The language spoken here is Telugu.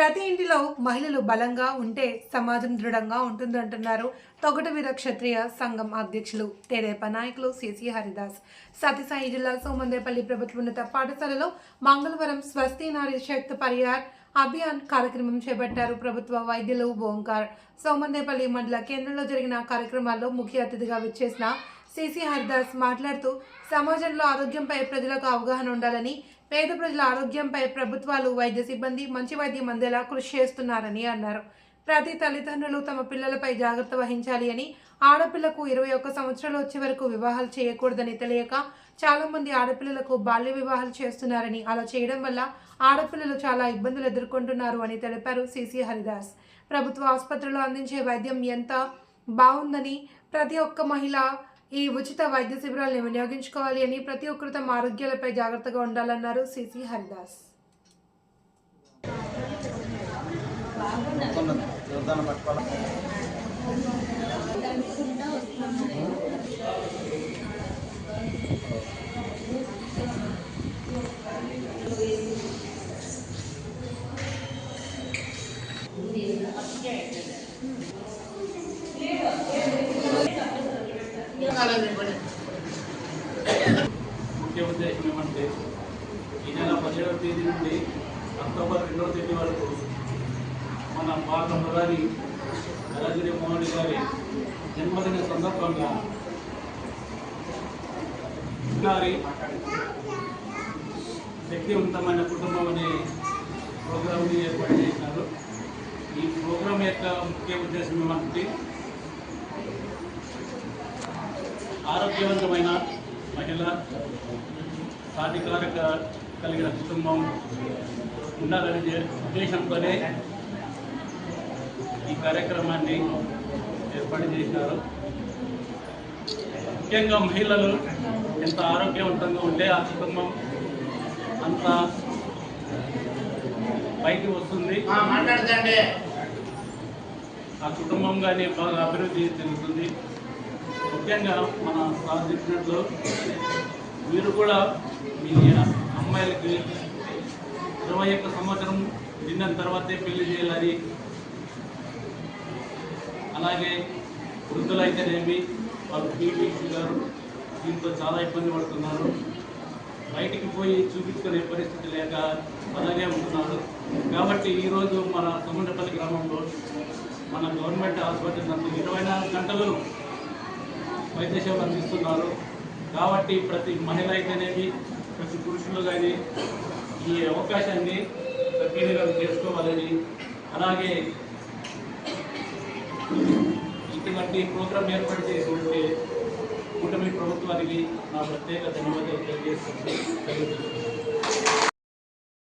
ప్రతి ఇంటిలో మహిళలు బలంగా ఉంటే సమాజం దృఢంగా ఉంటుందంటున్నారు. తొగటి వీర క్షత్రియ సంఘం అధ్యక్షులు తెరేప నాయకులు సిసి హరిదాస్. సత్యసాయి జిల్లా సోమందేపల్లి ప్రభుత్వ ఉన్నత పాఠశాలలో మంగళవారం స్వస్తి నారీ శక్తి పరిహార్ అభియాన్ కార్యక్రమం చేపట్టారు ప్రభుత్వ వైద్యులు ఓంకార్. సోమందేపల్లి మండల కేంద్రంలో జరిగిన కార్యక్రమాల్లో ముఖ్య అతిథిగా విచ్చేసిన సిసి హరిదాస్ మాట్లాడుతూ సమాజంలో ఆరోగ్యంపై ప్రజలకు అవగాహన ఉండాలని పేద ప్రజల ఆరోగ్యంపై ప్రభుత్వాలు వైద్య సిబ్బంది మంచి వైద్యం అందేలా కృషి చేస్తున్నారని అన్నారు. ప్రతి తల్లిదండ్రులు తమ పిల్లలపై జాగ్రత్త వహించాలి అని ఆడపిల్లకు ఇరవై ఒక్క సంవత్సరాలు వచ్చే వరకు వివాహాలు చేయకూడదని తెలియక చాలామంది ఆడపిల్లలకు బాల్య వివాహాలు చేస్తున్నారని అలా చేయడం వల్ల ఆడపిల్లలు చాలా ఇబ్బందులు ఎదుర్కొంటున్నారు అని తెలిపారు సిసి హరిదాస్. ప్రభుత్వ ఆసుపత్రిలో అందించే వైద్యం ఎంత బాగుందని ప్రతి ఒక్క మహిళ ఈ ఉచిత వైద్య శిబిరాలను వినియోగించుకోవాలి అని ప్రతి ఒక్కరు తమ ఆరోగ్యాలపై జాగ్రత్తగా ఉండాలన్నారు సిసి హరిదాస్. ముఖ్య ఉద్దేశం ఏమంటే ఈ నెల పదిహేడవ తేదీ నుండి అక్టోబర్ రెండవ తేదీ వరకు మన భారత ప్రధాని నరేంద్ర మోడీ గారి జన్మదిన సందర్భంగా గారి శక్తివంతమైన కుటుంబం అనే ప్రోగ్రాంని ఏర్పాటు చేశారు. ఈ ప్రోగ్రాం యొక్క ముఖ్య ఉద్దేశం ఏమంటే ఆరోగ్యవంతమైన మహిళ సాధికారక కలిగిన కుటుంబం ఉండాలనే ఉద్దే- ఉద్దేశంతోనే ఈ కార్యక్రమాన్ని ఏర్పాటు చేసినారు. ముఖ్యంగా మహిళలు ఎంత ఆరోగ్యవంతంగా ఉంటే ఆ కుటుంబం అంత పైకి వస్తుంది. ఆ కుటుంబం కానీ బాగా అభివృద్ధి చెందుతుంది. ముఖ్యంగా మన సార్ చెప్పినట్లు మీరు కూడా మీ అమ్మాయిలకి ఇరవై ఒక్క సంవత్సరం నిన్న తర్వాతే పెళ్ళి చేయాలని అలాగే వృద్ధులైతేనేమి వాళ్ళు బీపీ షుగర్ దీంతో చాలా ఇబ్బంది పడుతున్నారు. బయటికి పోయి చూపించుకునే పరిస్థితి లేక అలాగే ఉంటున్నారు. కాబట్టి ఈరోజు మన సుమండపల్లి గ్రామంలో మన గవర్నమెంట్ హాస్పిటల్ నందు ఇరవై నాలుగు గంటలు వైద్య సేవలు అందిస్తున్నారు. కాబట్టి ప్రతి మహిళ అయితేనేమి ప్రతి పురుషులు కానీ ఈ అవకాశాన్ని సద్వినియోగం చేసుకోవాలని అలాగే ఇటువంటి ప్రోగ్రాం ఏర్పాటు చేసినటువంటి కూటమి ప్రభుత్వానికి నా ప్రత్యేక ధన్యవాదాలు తెలియజేస్తుంది